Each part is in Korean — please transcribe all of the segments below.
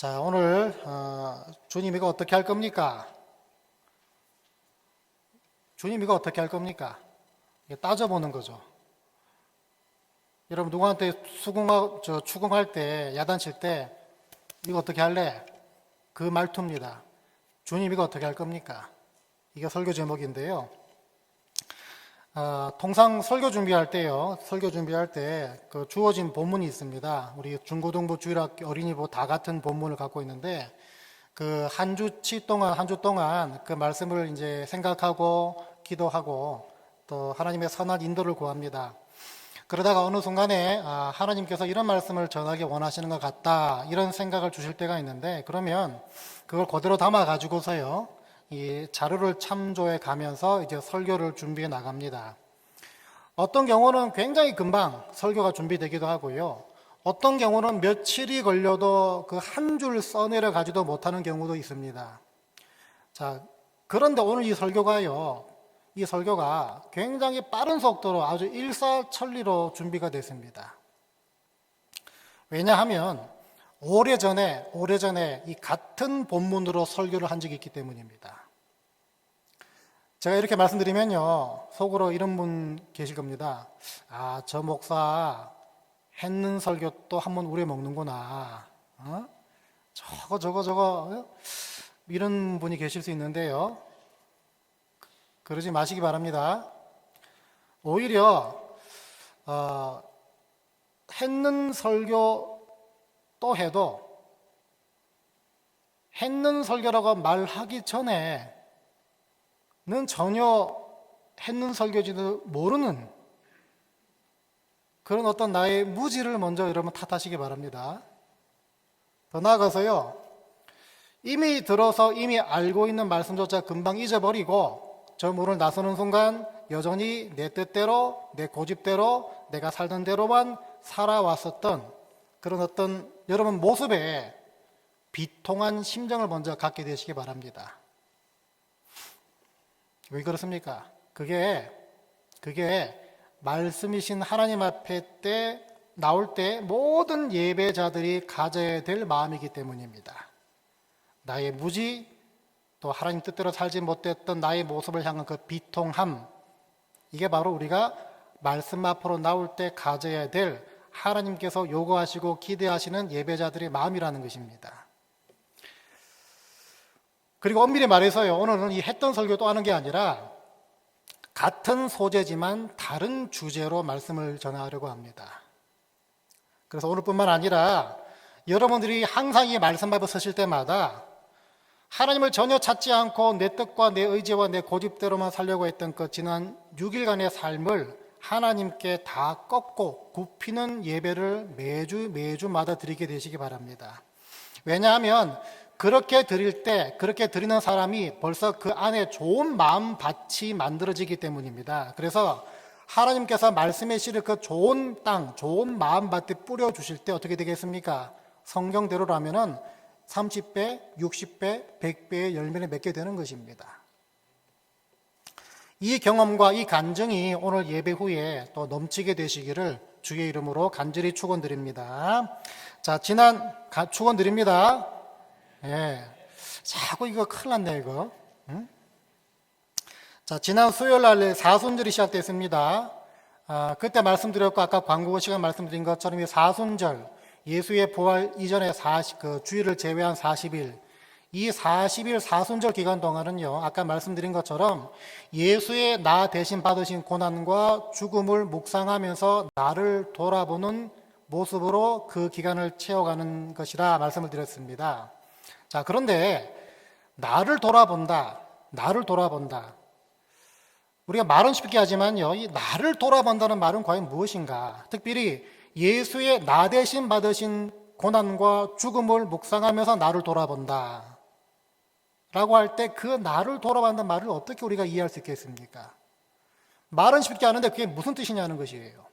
자, 오늘 어, 주님 이거 어떻게 할 겁니까? 주님 이거 어떻게 할 겁니까? 따져보는 거죠. 여러분 누구한테 수긍하, 저, 추궁할 때 야단칠 때 이거 어떻게 할래? 그 말투입니다. 주님 이거 어떻게 할 겁니까? 이게 설교 제목인데요. 아, 통상 설교 준비할 때요, 설교 준비할 때 그 주어진 본문이 있습니다. 우리 중고등부 주일학교 어린이부 다 같은 본문을 갖고 있는데 그 한 주치 동안 한 주 동안 그 말씀을 이제 생각하고 기도하고 또 하나님의 선한 인도를 구합니다. 그러다가 어느 순간에 아, 하나님께서 이런 말씀을 전하기 원하시는 것 같다 이런 생각을 주실 때가 있는데 그러면 그걸 그대로 담아 가지고서요 이 자료를 참조해 가면서 이제 설교를 준비해 나갑니다. 어떤 경우는 굉장히 금방 설교가 준비되기도 하고요. 어떤 경우는 며칠이 걸려도 그 한 줄 써내려 가지도 못하는 경우도 있습니다. 자, 그런데 오늘 이 설교가요. 이 설교가 굉장히 빠른 속도로 아주 일사천리로 준비가 됐습니다. 왜냐하면 오래전에 오래전에 이 같은 본문으로 설교를 한 적이 있기 때문입니다. 제가 이렇게 말씀드리면요. 속으로 이런 분 계실 겁니다. 아, 저 목사 했는 설교 또 한 번 우려 먹는구나. 어? 저거 저거 저거 어? 이런 분이 계실 수 있는데요. 그러지 마시기 바랍니다. 오히려 어, 했는 설교 또 해도 했는 설교라고 말하기 전에 는 전혀 했는 설교지도 모르는 그런 어떤 나의 무지를 먼저 여러분 탓하시기 바랍니다. 더 나아가서요, 이미 들어서 이미 알고 있는 말씀조차 금방 잊어버리고 저 문을 나서는 순간 여전히 내 뜻대로, 내 고집대로, 내가 살던 대로만 살아왔었던 그런 어떤 여러분 모습에 비통한 심정을 먼저 갖게 되시기 바랍니다. 왜 그렇습니까? 그게, 그게 말씀이신 하나님 앞에 때 나올 때 모든 예배자들이 가져야 될 마음이기 때문입니다. 나의 무지, 또 하나님 뜻대로 살지 못했던 나의 모습을 향한 그 비통함, 이게 바로 우리가 말씀 앞으로 나올 때 가져야 될 하나님께서 요구하시고 기대하시는 예배자들의 마음이라는 것입니다. 그리고 엄밀히 말해서요, 오늘은 이 했던 설교도 하는 게 아니라 같은 소재지만 다른 주제로 말씀을 전하려고 합니다. 그래서 오늘뿐만 아니라 여러분들이 항상 이 말씀 앞에 서실 때마다 하나님을 전혀 찾지 않고 내 뜻과 내 의지와 내 고집대로만 살려고 했던 그 지난 6일간의 삶을 하나님께 다 꺾고 굽히는 예배를 매주 매주마다 드리게 되시기 바랍니다. 왜냐하면 그렇게 드릴 때 그렇게 드리는 사람이 벌써 그 안에 좋은 마음 밭이 만들어지기 때문입니다. 그래서 하나님께서 말씀해 주실 그 좋은 땅, 좋은 마음 밭에 뿌려 주실 때 어떻게 되겠습니까? 성경대로라면은 30배, 60배, 100배의 열매를 맺게 되는 것입니다. 이 경험과 이 간증이 오늘 예배 후에 또 넘치게 되시기를 주의 이름으로 간절히 축원드립니다. 자, 지난 축원드립니다. 예. 자꾸 이거 큰일 났네 이거. 응? 자, 지난 수요일 날 사순절이 시작됐습니다. 아, 그때 말씀드렸고 아까 광고 시간 말씀드린 것처럼 이 사순절 예수의 부활 이전에 40, 그 주일을 제외한 40일 이 40일 사순절 기간 동안은요, 아까 말씀드린 것처럼 예수의 나 대신 받으신 고난과 죽음을 묵상하면서 나를 돌아보는 모습으로 그 기간을 채워가는 것이라 말씀을 드렸습니다. 자, 그런데 나를 돌아본다, 나를 돌아본다. 우리가 말은 쉽게 하지만요, 이 나를 돌아본다는 말은 과연 무엇인가? 특별히 예수의 나 대신 받으신 고난과 죽음을 묵상하면서 나를 돌아본다. 라고 할 때 그 나를 돌아본다는 말을 어떻게 우리가 이해할 수 있겠습니까? 말은 쉽게 하는데 그게 무슨 뜻이냐는 것이에요.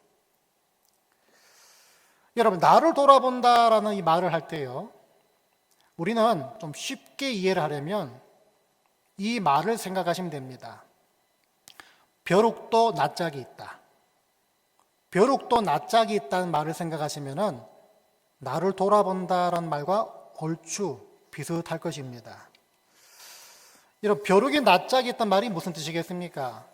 여러분, 나를 돌아본다라는 이 말을 할 때요. 우리는 좀 쉽게 이해를 하려면 이 말을 생각하시면 됩니다. 벼룩도 낯짝이 있다. 벼룩도 낯짝이 있다는 말을 생각하시면은 나를 돌아본다라는 말과 얼추 비슷할 것입니다. 이런 벼룩이 낯짝이 있단 말이 무슨 뜻이겠습니까?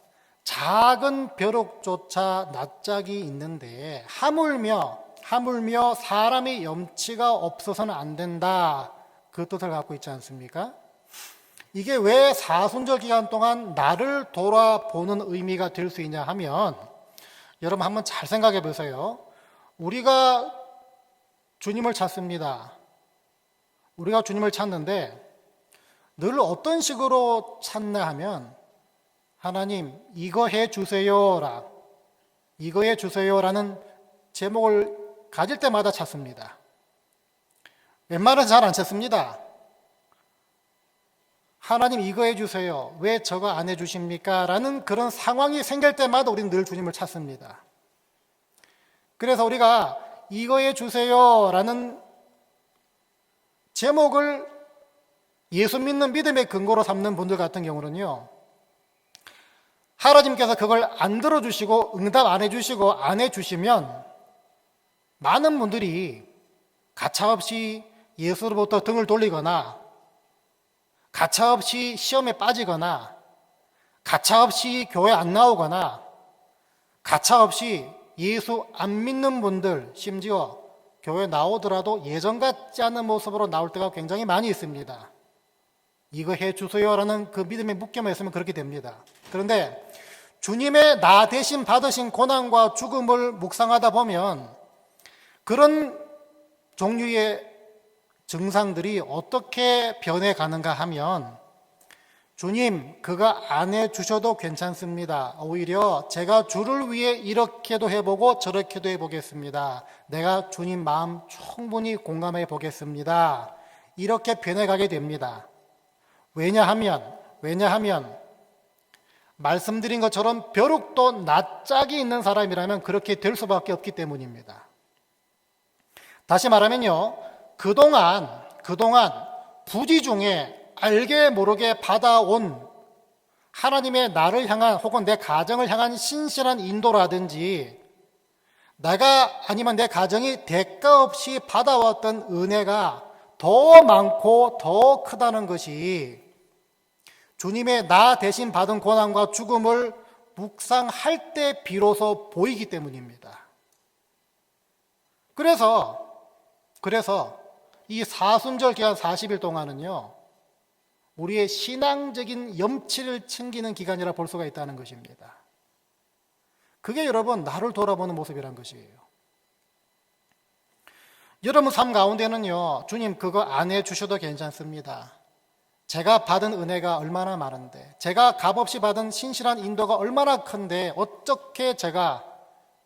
작은 벼룩조차 낯짝이 있는데 하물며 하물며 사람의 염치가 없어서는 안 된다. 그 뜻을 갖고 있지 않습니까? 이게 왜 사순절 기간 동안 나를 돌아보는 의미가 될 수 있냐 하면 여러분 한번 잘 생각해 보세요. 우리가 주님을 찾습니다. 우리가 주님을 찾는데 늘 어떤 식으로 찾나 하면 하나님 이거 해 주세요라 이거 해 주세요라는 제목을 가질 때마다 찾습니다. 웬만해서 잘안 찾습니다. 하나님 이거 해 주세요. 왜 저거 안 해 주십니까? 라는 그런 상황이 생길 때마다 우리는 늘 주님을 찾습니다. 그래서 우리가 이거 해 주세요. 라는 제목을 예수 믿는 믿음의 근거로 삼는 분들 같은 경우는요. 하나님께서 그걸 안 들어주시고 응답 안 해주시고 안 해주시면 많은 분들이 가차없이 예수로부터 등을 돌리거나 가차없이 시험에 빠지거나 가차없이 교회 안 나오거나 가차없이 예수 안 믿는 분들 심지어 교회 나오더라도 예전 같지 않은 모습으로 나올 때가 굉장히 많이 있습니다. 이거 해 주세요라는 그 믿음의 묶여만 있으면 그렇게 됩니다. 그런데 주님의 나 대신 받으신 고난과 죽음을 묵상하다 보면 그런 종류의 증상들이 어떻게 변해 가는가 하면 주님, 그거 안 해 주셔도 괜찮습니다. 오히려 제가 주를 위해 이렇게도 해보고 저렇게도 해보겠습니다. 내가 주님 마음 충분히 공감해 보겠습니다. 이렇게 변해가게 됩니다. 왜냐하면, 왜냐하면, 말씀드린 것처럼 벼룩도 낯짝이 있는 사람이라면 그렇게 될 수밖에 없기 때문입니다. 다시 말하면요, 그동안, 그동안 부지 중에 알게 모르게 받아온 하나님의 나를 향한 혹은 내 가정을 향한 신실한 인도라든지 내가 아니면 내 가정이 대가 없이 받아왔던 은혜가 더 많고 더 크다는 것이 주님의 나 대신 받은 고난과 죽음을 묵상할 때 비로소 보이기 때문입니다. 그래서, 그래서 이 사순절 기간 40일 동안은요, 우리의 신앙적인 염치를 챙기는 기간이라 볼 수가 있다는 것입니다. 그게 여러분, 나를 돌아보는 모습이란 것이에요. 여러분 삶 가운데는요, 주님 그거 안 해주셔도 괜찮습니다. 제가 받은 은혜가 얼마나 많은데, 제가 값없이 받은 신실한 인도가 얼마나 큰데, 어떻게 제가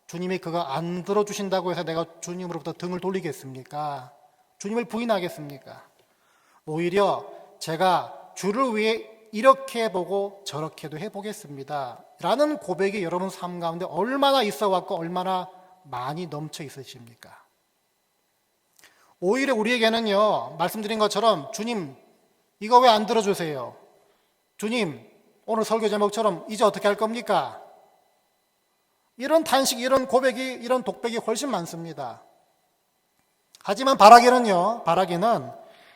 주님이 그거 안 들어주신다고 해서 내가 주님으로부터 등을 돌리겠습니까? 주님을 부인하겠습니까? 오히려 제가 주를 위해 이렇게 해보고 저렇게도 해보겠습니다. 라는 고백이 여러분 삶 가운데 얼마나 있어 왔고 얼마나 많이 넘쳐 있으십니까? 오히려 우리에게는요, 말씀드린 것처럼 주님, 이거 왜 안 들어주세요? 주님, 오늘 설교 제목처럼 이제 어떻게 할 겁니까? 이런 탄식, 이런 고백이, 이런 독백이 훨씬 많습니다. 하지만 바라기는요, 바라기는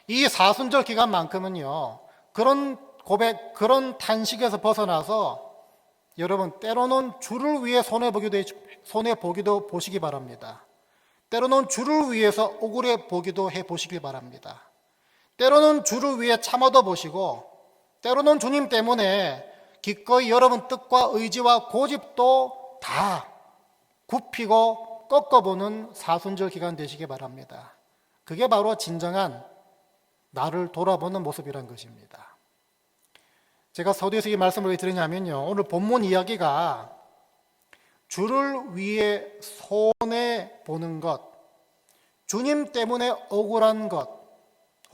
이 사순절 기간만큼은요, 그런 고백, 그런 탄식에서 벗어나서 여러분, 때로는 주를 위해 손해보기도, 손해보기도 보시기 바랍니다. 때로는 주를 위해서 억울해 보기도 해 보시기 바랍니다. 때로는 주를 위해 참아도 보시고, 때로는 주님 때문에 기꺼이 여러분 뜻과 의지와 고집도 다 굽히고 꺾어보는 사순절 기간 되시기 바랍니다. 그게 바로 진정한 나를 돌아보는 모습이란 것입니다. 제가 서두에서 이 말씀을 왜 드리냐면요. 오늘 본문 이야기가 주를 위해 손해 보는 것, 주님 때문에 억울한 것,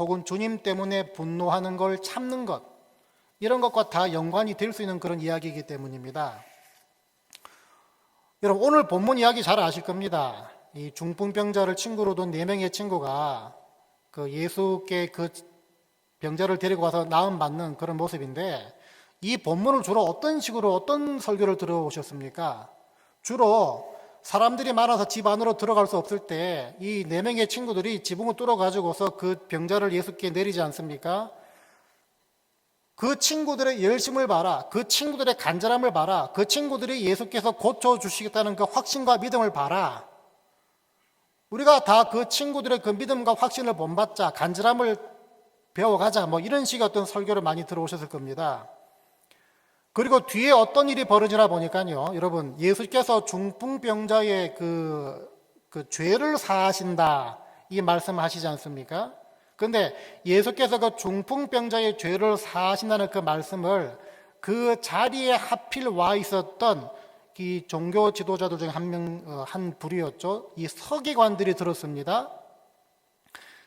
혹은 주님 때문에 분노하는 걸 참는 것, 이런 것과 다 연관이 될 수 있는 그런 이야기이기 때문입니다. 여러분, 오늘 본문 이야기 잘 아실 겁니다. 이 중풍병자를 친구로 둔 네 명의 친구가 그 예수께 그 병자를 데리고 와서 나음 받는 그런 모습인데 이 본문을 주로 어떤 식으로 어떤 설교를 들어오셨습니까? 주로 사람들이 많아서 집 안으로 들어갈 수 없을 때 이 네 명의 친구들이 지붕을 뚫어 가지고서 그 병자를 예수께 내리지 않습니까? 그 친구들의 열심을 봐라. 그 친구들의 간절함을 봐라. 그 친구들이 예수께서 고쳐 주시겠다는 그 확신과 믿음을 봐라. 우리가 다 그 친구들의 그 믿음과 확신을 본받자, 간절함을 배워가자, 뭐 이런 식의 어떤 설교를 많이 들어오셨을 겁니다. 그리고 뒤에 어떤 일이 벌어지나 보니까요, 여러분, 예수께서 중풍병자의 그, 그 죄를 사하신다, 이 말씀 하시지 않습니까? 근데 예수께서 그 중풍병자의 죄를 사하신다는 그 말씀을 그 자리에 하필 와 있었던 이 종교 지도자들 중에 한 명, 어, 한 부류였죠. 이 서기관들이 들었습니다.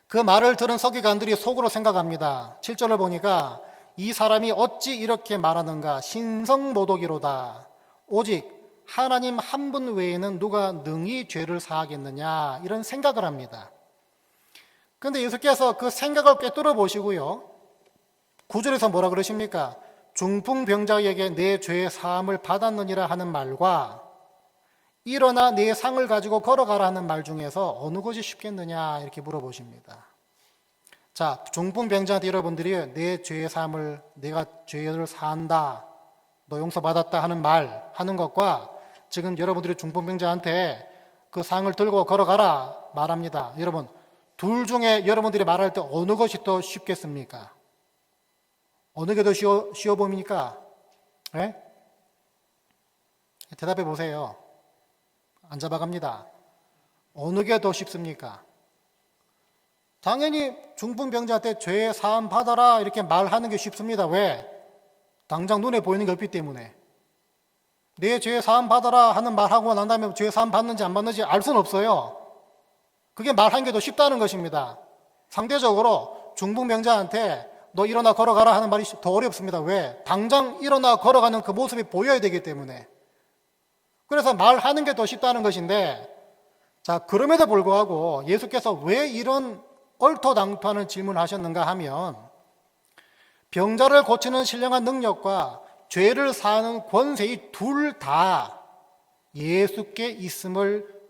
그 말을 들은 서기관들이 속으로 생각합니다. 7절을 보니까 이 사람이 어찌 이렇게 말하는가? 신성모독이로다. 오직 하나님 한 분 외에는 누가 능히 죄를 사하겠느냐? 이런 생각을 합니다. 그런데 예수께서 그 생각을 꿰뚫어 보시고요. 구절에서 뭐라 그러십니까? 중풍병자에게 내 죄의 사함을 받았느니라 하는 말과 일어나 내 상을 가지고 걸어가라 하는 말 중에서 어느 것이 쉽겠느냐 이렇게 물어보십니다. 자, 중풍병자한테 여러분들이 내 죄의 사함을 내가 죄를 사한다, 너 용서받았다 하는 말 하는 것과 지금 여러분들이 중풍병자한테 그 상을 들고 걸어가라 말합니다. 여러분, 둘 중에 여러분들이 말할 때 어느 것이 더 쉽겠습니까? 어느 게 더 쉬워, 쉬워 보입니까? 예? 대답해 보세요. 안 잡아갑니다. 어느 게 더 쉽습니까? 당연히 중풍병자한테 죄 사함 받아라 이렇게 말하는 게 쉽습니다. 왜? 당장 눈에 보이는 게 없기 때문에. 내죄 사함 받아라 하는 말하고 난 다음에 죄 사함 받는지 안 받는지 알 수는 없어요. 그게 더 쉽다는 것입니다. 상대적으로 중풍병자한테 너 일어나 걸어가라 하는 말이 더 어렵습니다. 왜? 당장 일어나 걸어가는 그 모습이 보여야 되기 때문에. 그래서 말하는 게 더 쉽다는 것인데, 자, 그럼에도 불구하고 예수께서 왜 이런 얼토당토하는 질문을 하셨는가 하면, 병자를 고치는 신령한 능력과 죄를 사하는 권세이 둘 다 예수께 있음을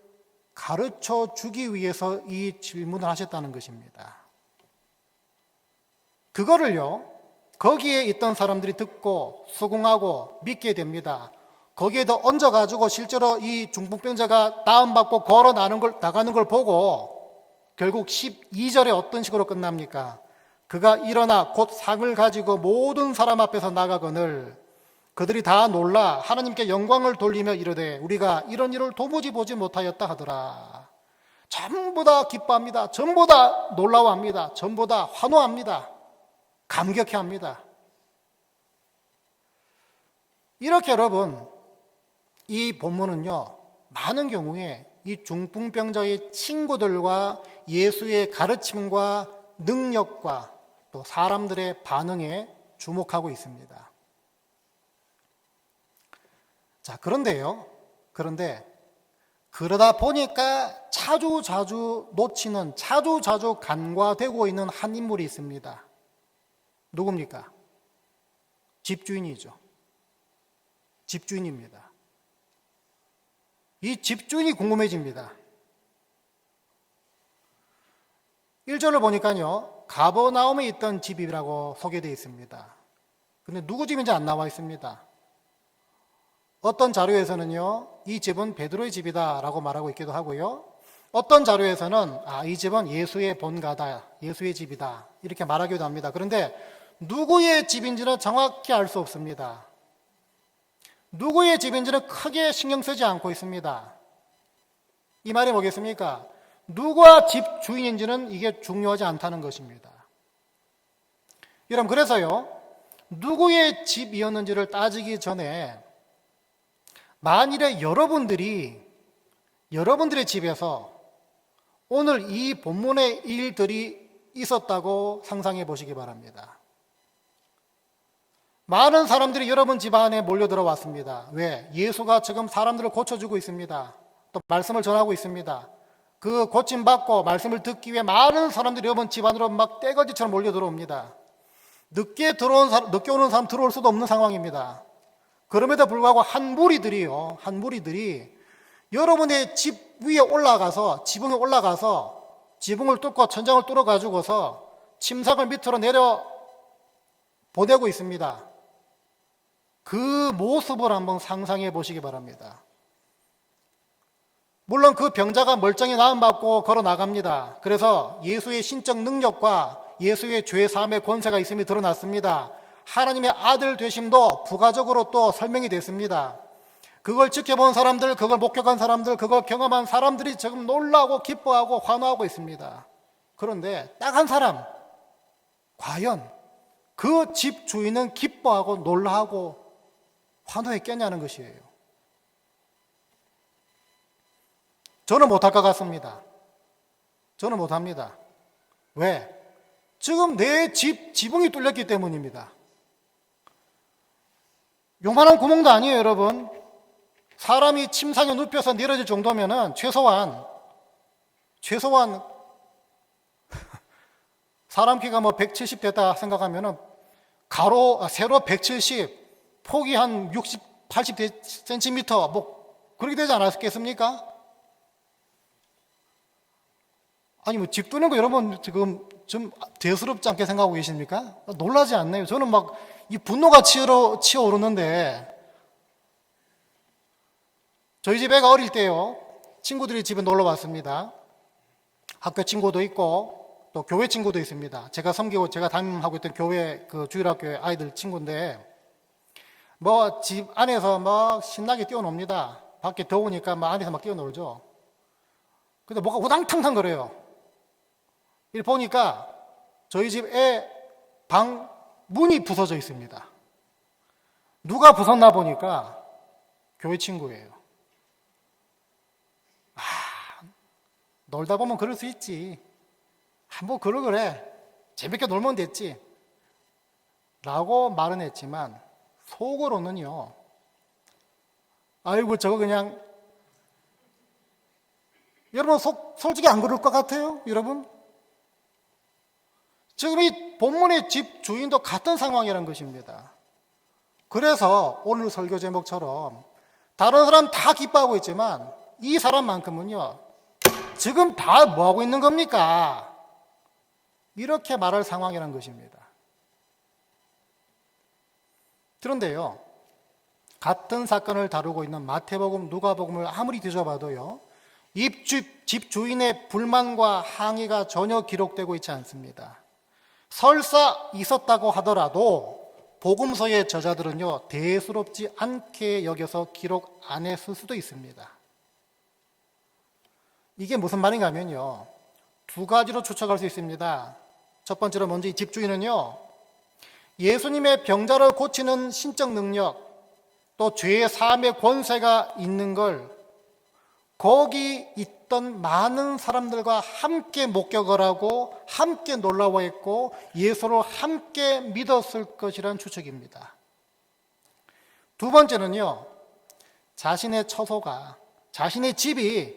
가르쳐 주기 위해서 이 질문을 하셨다는 것입니다. 그거를요, 거기에 있던 사람들이 듣고 수긍하고 믿게 됩니다. 거기에도 얹어가지고 실제로 이 중풍병자가 다운받고 걸어 나는 걸, 나가는 걸 보고 결국 12절에 어떤 식으로 끝납니까? 그가 일어나 곧 상을 가지고 모든 사람 앞에서 나가거늘 그들이 다 놀라 하나님께 영광을 돌리며 이르되 우리가 이런 일을 도무지 보지 못하였다 하더라. 전부 다 기뻐합니다. 전부 다 놀라워합니다. 전부 다 환호합니다. 감격해 합니다. 이렇게 여러분, 이 본문은요, 많은 경우에 이 중풍병자의 친구들과 예수의 가르침과 능력과 또 사람들의 반응에 주목하고 있습니다. 자, 그런데요, 그런데 그러다 보니까 자주 자주 놓치는, 자주 자주 간과되고 있는 한 인물이 있습니다. 누굽니까? 집주인이죠. 집주인입니다. 이 집주인이 궁금해집니다. 1절을 보니까요, 가버나움에 있던 집이라고 소개되어 있습니다. 근데 누구 집인지 안 나와 있습니다. 어떤 자료에서는요, 이 집은 베드로의 집이다라고 말하고 있기도 하고요. 어떤 자료에서는 아, 이 집은 예수의 본가다, 예수의 집이다 이렇게 말하기도 합니다. 그런데 누구의 집인지는 정확히 알 수 없습니다. 누구의 집인지는 크게 신경 쓰지 않고 있습니다. 이 말이 뭐겠습니까? 누가 집 주인인지는 이게 중요하지 않다는 것입니다. 여러분, 그래서요, 누구의 집이었는지를 따지기 전에 만일에 여러분들이 여러분들의 집에서 오늘 이 본문의 일들이 있었다고 상상해 보시기 바랍니다. 많은 사람들이 여러분 집 안에 몰려 들어왔습니다. 왜? 예수가 지금 사람들을 고쳐주고 있습니다. 또 말씀을 전하고 있습니다. 그 고침 받고 말씀을 듣기 위해 많은 사람들이 여러분 집 안으로 막 떼거지처럼 몰려 들어옵니다. 늦게 들어온 사람, 늦게 오는 사람 들어올 수도 없는 상황입니다. 그럼에도 불구하고 한 무리들이요, 한 무리들이 여러분의 집 위에 올라가서 지붕에 올라가서 지붕을 뚫고 천장을 뚫어 가지고서 침상을 밑으로 내려 보내고 있습니다. 그 모습을 한번 상상해 보시기 바랍니다. 물론 그 병자가 멀쩡히 나음받고 걸어 나갑니다. 그래서 예수의 신적 능력과 예수의 죄 사함의 권세가 있음이 드러났습니다. 하나님의 아들 되심도 부가적으로 또 설명이 됐습니다. 그걸 지켜본 사람들, 그걸 목격한 사람들, 그걸 경험한 사람들이 지금 놀라고 기뻐하고 환호하고 있습니다. 그런데 딱 한 사람, 과연 그 집 주인은 기뻐하고 놀라하고 환호했겠냐는 것이에요. 저는 못할 것 같습니다. 저는 못합니다. 왜? 지금 내 집 지붕이 뚫렸기 때문입니다. 요만한 구멍도 아니에요, 여러분. 사람이 침상에 눕혀서 내려질 정도면은 최소한 최소한 사람 키가 뭐 170 됐다 생각하면은 가로 아, 세로 170 폭이 한 60, 80 센티미터 뭐 그렇게 되지 않았겠습니까? 아니 뭐집 뚫는 거 여러분 지금 좀 대수롭지 않게 생각하고 계십니까? 놀라지 않나요? 저는 막 이 분노가 치어 치어오르는데 저희 집 애가 어릴 때요 친구들이 집에 놀러 왔습니다. 학교 친구도 있고 또 교회 친구도 있습니다. 제가 섬기고 제가 담임하고 있던 교회 그 주일학교의 아이들 친구인데 뭐 집 안에서 막 신나게 뛰어놉니다. 밖에 더우니까 막 안에서 막 뛰어놀죠. 근데 뭐가 우당탕탕 거려요. 일 보니까 저희 집 애 방 문이 부서져 있습니다. 누가 부쉈나 보니까 교회 친구예요. 아, 놀다 보면 그럴 수 있지. 한번 그러 그래. 재밌게 놀면 됐지. 라고 말은 했지만 속으로는요. 아이고 저거 그냥 여러분 속, 솔직히 안 그럴 것 같아요? 여러분? 지금 이 본문의 집 주인도 같은 상황이라는 것입니다. 그래서 오늘 설교 제목처럼 다른 사람 다 기뻐하고 있지만 이 사람만큼은요, 지금 다 뭐하고 있는 겁니까? 이렇게 말할 상황이라는 것입니다. 그런데요, 같은 사건을 다루고 있는 마태복음, 누가복음을 아무리 뒤져봐도요, 입집 집 주인의 불만과 항의가 전혀 기록되고 있지 않습니다. 설사 있었다고 하더라도 복음서의 저자들은요 대수롭지 않게 여겨서 기록 안 했을 수도 있습니다. 이게 무슨 말인가 하면요 두 가지로 추측할 수 있습니다. 첫 번째로 먼저 이 집주인은요 예수님의 병자를 고치는 신적 능력 또 죄의 사함의 권세가 있는 걸 거기 있 던 많은 사람들과 함께 목격을 하고 함께 놀라워했고 예수를 함께 믿었을 것이라는 추측입니다. 두 번째는요, 자신의 처소가, 자신의 집이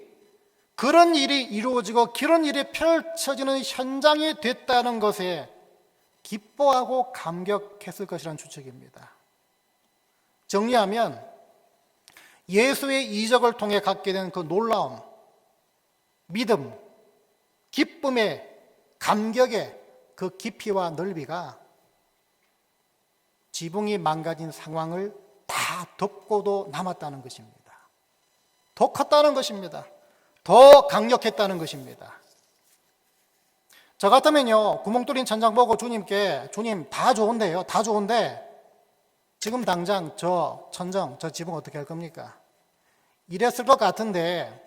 그런 일이 이루어지고 그런 일이 펼쳐지는 현장이 됐다는 것에 기뻐하고 감격했을 것이라는 추측입니다. 정리하면 예수의 이적을 통해 갖게 된 그 놀라움, 믿음, 기쁨의 감격의 그 깊이와 넓이가 지붕이 망가진 상황을 다 덮고도 남았다는 것입니다. 더 컸다는 것입니다. 더 강력했다는 것입니다. 저 같으면요, 구멍 뚫린 천장 보고 주님께, 주님, 다 좋은데요, 다 좋은데, 지금 당장 저 천정, 저 지붕 어떻게 할 겁니까? 이랬을 것 같은데,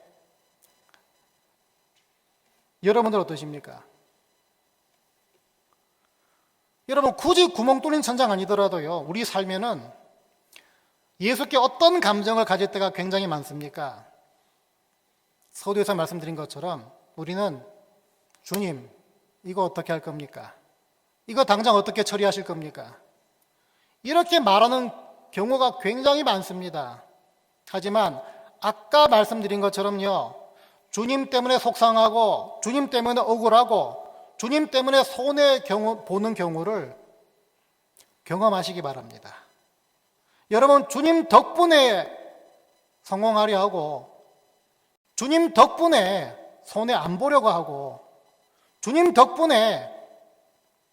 여러분들 어떠십니까? 여러분, 굳이 구멍 뚫린 천장 아니더라도요, 우리 삶에는 예수께 어떤 감정을 가질 때가 굉장히 많습니까? 서두에서 말씀드린 것처럼 우리는 주님, 이거 어떻게 할 겁니까? 이거 당장 어떻게 처리하실 겁니까? 이렇게 말하는 경우가 굉장히 많습니다. 하지만 아까 말씀드린 것처럼요. 주님 때문에 속상하고 주님 때문에 억울하고 주님 때문에 손해 경우, 보는 경우를 경험하시기 바랍니다. 여러분 주님 덕분에 성공하려 하고 주님 덕분에 손해 안 보려고 하고 주님 덕분에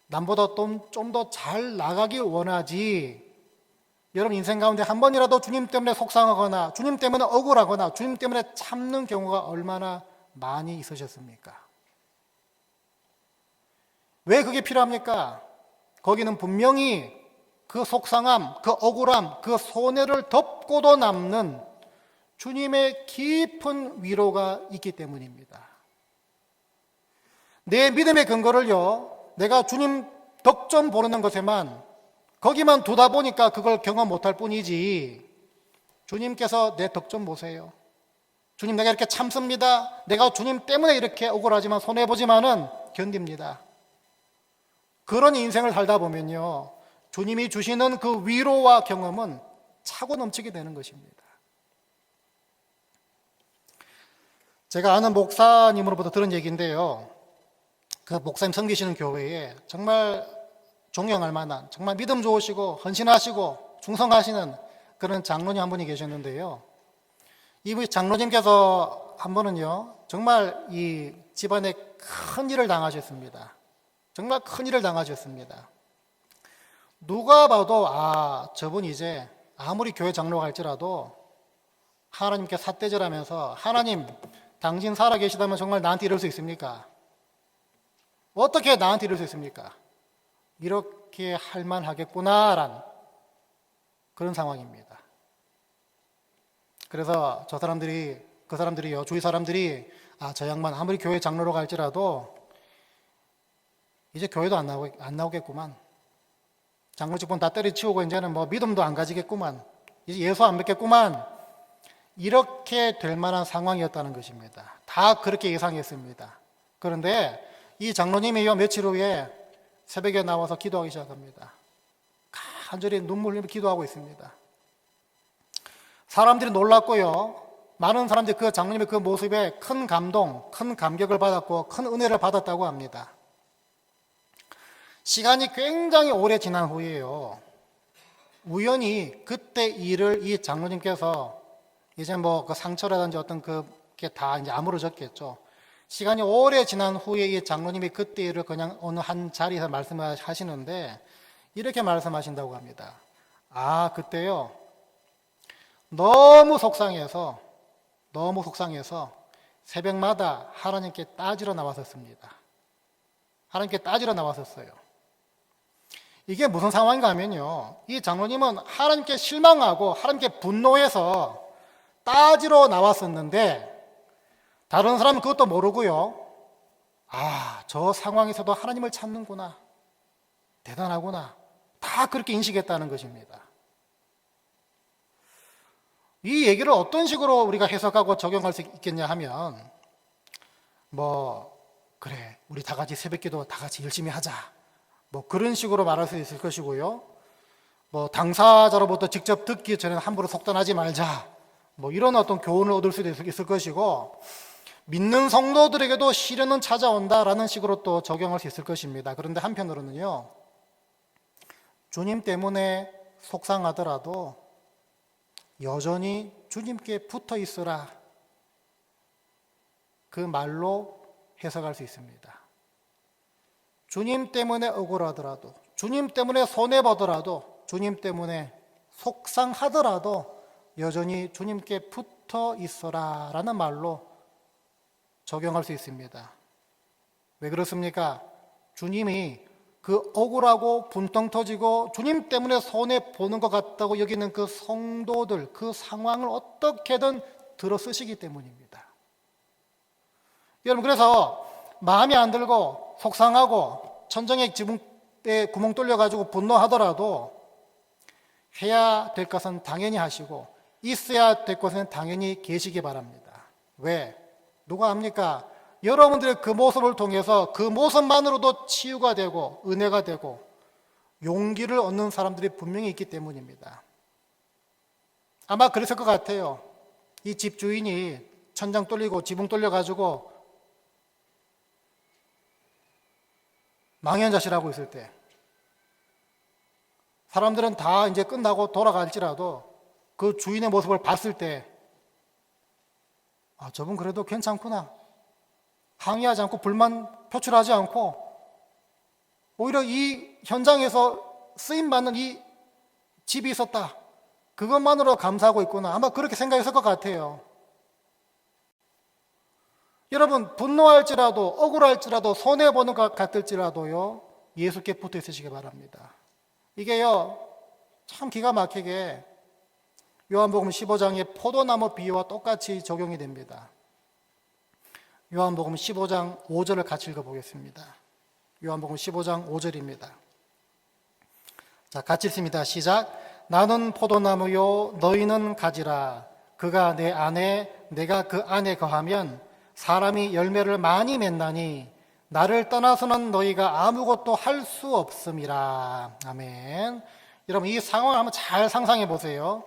남보다 좀더 잘 나가길 원하지. 여러분 인생 가운데 한 번이라도 주님 때문에 속상하거나 주님 때문에 억울하거나 주님 때문에 참는 경우가 얼마나 많이 있으셨습니까? 왜 그게 필요합니까? 거기는 분명히 그 속상함, 그 억울함, 그 손해를 덮고도 남는 주님의 깊은 위로가 있기 때문입니다. 내 믿음의 근거를요, 내가 주님 덕 좀 보는 것에만, 거기만 두다 보니까 그걸 경험 못할 뿐이지, 주님께서 내 덕 좀 보세요. 주님 내가 이렇게 참습니다. 내가 주님 때문에 이렇게 억울하지만 손해보지만은 견딥니다. 그런 인생을 살다 보면요. 주님이 주시는 그 위로와 경험은 차고 넘치게 되는 것입니다. 제가 아는 목사님으로부터 들은 얘기인데요. 그 목사님 섬기시는 교회에 정말 존경할 만한, 정말 믿음 좋으시고, 헌신하시고, 충성하시는 그런 장로님 한 분이 계셨는데요. 이 장로님께서 한 번은요, 정말 이 집안에 큰 일을 당하셨습니다. 정말 큰 일을 당하셨습니다. 누가 봐도 아 저분 이제 아무리 교회 장로가 할지라도 하나님께 삿대질하면서 하나님 당신 살아 계시다면 정말 나한테 이럴 수 있습니까? 어떻게 나한테 이럴 수 있습니까? 이렇게 할 만하겠구나란 그런 상황입니다. 그래서 저 사람들이 그 사람들이요 주위 사람들이 아 저 양반 아무리 교회 장로로 갈지라도 이제 교회도 안 나오 안 나오겠구만. 장로 직분 다 때려치우고 이제는 뭐 믿음도 안 가지겠구만. 이제 예수 안 믿겠구만. 이렇게 될 만한 상황이었다는 것입니다. 다 그렇게 예상했습니다. 그런데 이 장로님이요 며칠 후에 새벽에 나와서 기도하기 시작합니다. 간절히 눈물 흘리며 기도하고 있습니다. 사람들이 놀랐고요. 많은 사람들이 그 장로님의 그 모습에 큰 감동, 큰 감격을 받았고 큰 은혜를 받았다고 합니다. 시간이 굉장히 오래 지난 후에요. 우연히 그때 일을 이 장로님께서 이제 뭐 그 상처라든지 어떤 그게 다 이제 아물어졌겠죠. 시간이 오래 지난 후에 이 장로님이 그때 일을 그냥 어느 한 자리에서 말씀을 하시는데 이렇게 말씀하신다고 합니다. 아, 그때요. 너무 속상해서, 너무 속상해서 새벽마다 하나님께 따지러 나왔었습니다. 하나님께 따지러 나왔었어요. 이게 무슨 상황인가 하면요. 이 장로님은 하나님께 실망하고 하나님께 분노해서 따지러 나왔었는데 다른 사람은 그것도 모르고요. 아, 저 상황에서도 하나님을 찾는구나. 대단하구나. 다 그렇게 인식했다는 것입니다. 이 얘기를 어떤 식으로 우리가 해석하고 적용할 수 있겠냐 하면, 뭐, 그래, 우리 다 같이 새벽 기도 다 같이 열심히 하자. 뭐 그런 식으로 말할 수 있을 것이고요. 뭐 당사자로부터 직접 듣기 전에 함부로 속단하지 말자. 뭐 이런 어떤 교훈을 얻을 수도 있을 것이고, 믿는 성도들에게도 시련은 찾아온다라는 식으로 또 적용할 수 있을 것입니다. 그런데 한편으로는요, 주님 때문에 속상하더라도 여전히 주님께 붙어 있으라. 그 말로 해석할 수 있습니다. 주님 때문에 억울하더라도, 주님 때문에 손해보더라도, 주님 때문에 속상하더라도 여전히 주님께 붙어 있어라 라는 말로 적용할 수 있습니다. 왜 그렇습니까? 주님이 그 억울하고 분통 터지고 주님 때문에 손해 보는 것 같다고 여기는 그 성도들, 그 상황을 어떻게든 들어 쓰시기 때문입니다. 여러분, 그래서 마음이 안 들고 속상하고 천정의 지붕에 구멍 뚫려가지고 분노하더라도 해야 될 것은 당연히 하시고 있어야 될 것은 당연히 계시기 바랍니다. 왜? 누가 합니까? 여러분들의 그 모습을 통해서 그 모습만으로도 치유가 되고 은혜가 되고 용기를 얻는 사람들이 분명히 있기 때문입니다. 아마 그랬을 것 같아요. 이 집 주인이 천장 뚫리고 지붕 뚫려가지고 망연자실하고 있을 때 사람들은 다 이제 끝나고 돌아갈지라도 그 주인의 모습을 봤을 때 아, 저분 그래도 괜찮구나. 항의하지 않고 불만 표출하지 않고 오히려 이 현장에서 쓰임 받는 이 집이 있었다. 그것만으로 감사하고 있구나. 아마 그렇게 생각했을 것 같아요. 여러분 분노할지라도 억울할지라도 손해 보는 것 같을지라도요 예수께 붙어 있으시기 바랍니다. 이게요 참 기가 막히게 요한복음 15장의 포도나무 비유와 똑같이 적용이 됩니다. 요한복음 15장 5절을 같이 읽어보겠습니다. 요한복음 15장 5절입니다. 자, 같이 읽습니다. 시작. 나는 포도나무요, 너희는 가지라. 그가 내 안에, 내가 그 안에 거하면 사람이 열매를 많이 맺나니 나를 떠나서는 너희가 아무것도 할 수 없음이라. 아멘. 여러분, 이 상황을 한번 잘 상상해 보세요.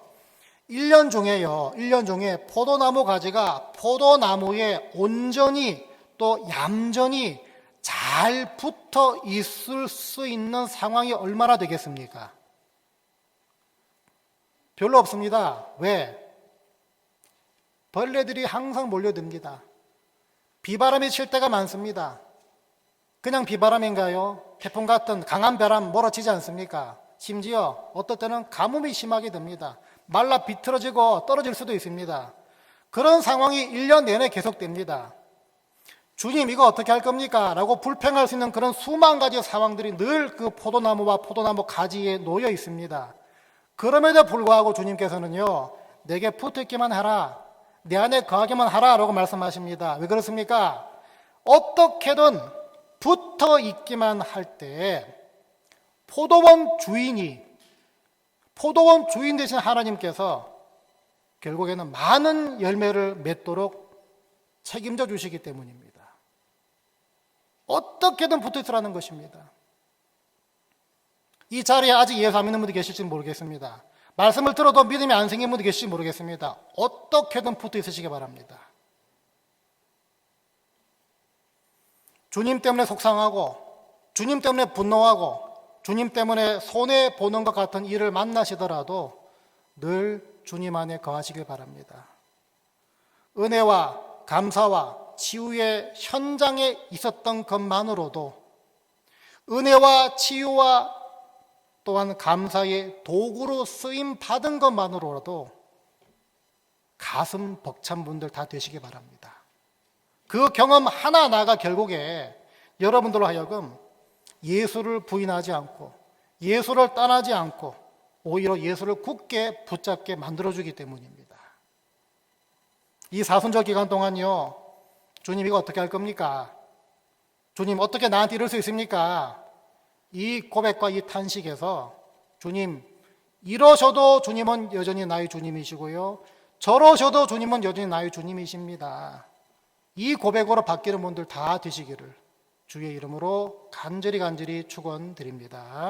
1년 중에요, 1년 중에 포도나무 가지가 포도나무에 온전히 또 얌전히 잘 붙어 있을 수 있는 상황이 얼마나 되겠습니까? 별로 없습니다. 왜? 벌레들이 항상 몰려듭니다. 비바람이 칠 때가 많습니다. 그냥 비바람인가요? 태풍 같은 강한 바람 몰아치지 않습니까? 심지어 어떨 때는 가뭄이 심하게 됩니다. 말라 비틀어지고 떨어질 수도 있습니다. 그런 상황이 1년 내내 계속됩니다. 주님 이거 어떻게 할 겁니까? 라고 불평할 수 있는 그런 수만 가지 상황들이 늘 그 포도나무와 포도나무 가지에 놓여 있습니다. 그럼에도 불구하고 주님께서는요, 내게 붙어 있기만 하라. 내 안에 거하기만 하라. 라고 말씀하십니다. 왜 그렇습니까? 어떻게든 붙어 있기만 할 때, 포도원 주인이, 포도원 주인 되신 하나님께서 결국에는 많은 열매를 맺도록 책임져 주시기 때문입니다. 어떻게든 붙어 있으라는 것입니다. 이 자리에 아직 예수 안 믿는 분들 계실지 모르겠습니다. 말씀을 들어도 믿음이 안 생긴 분들 계실지 모르겠습니다. 어떻게든 붙어 있으시기 바랍니다. 주님 때문에 속상하고, 주님 때문에 분노하고, 주님 때문에 손해 보는 것 같은 일을 만나시더라도 늘 주님 안에 거하시길 바랍니다. 은혜와 감사와 치유의 현장에 있었던 것만으로도 은혜와 치유와 또한 감사의 도구로 쓰임 받은 것만으로도 가슴 벅찬 분들 다 되시기 바랍니다. 그 경험 하나하나가 결국에 여러분들로 하여금 예수를 부인하지 않고 예수를 떠나지 않고 오히려 예수를 굳게 붙잡게 만들어주기 때문입니다. 이 사순절 기간 동안요, 주님 이거 어떻게 할 겁니까? 주님 어떻게 나한테 이럴 수 있습니까? 이 고백과 이 탄식에서 주님 이러셔도 주님은 여전히 나의 주님이시고요. 저러셔도 주님은 여전히 나의 주님이십니다. 이 고백으로 바뀌는 분들 다 되시기를 주의 이름으로 간절히 간절히 축원드립니다.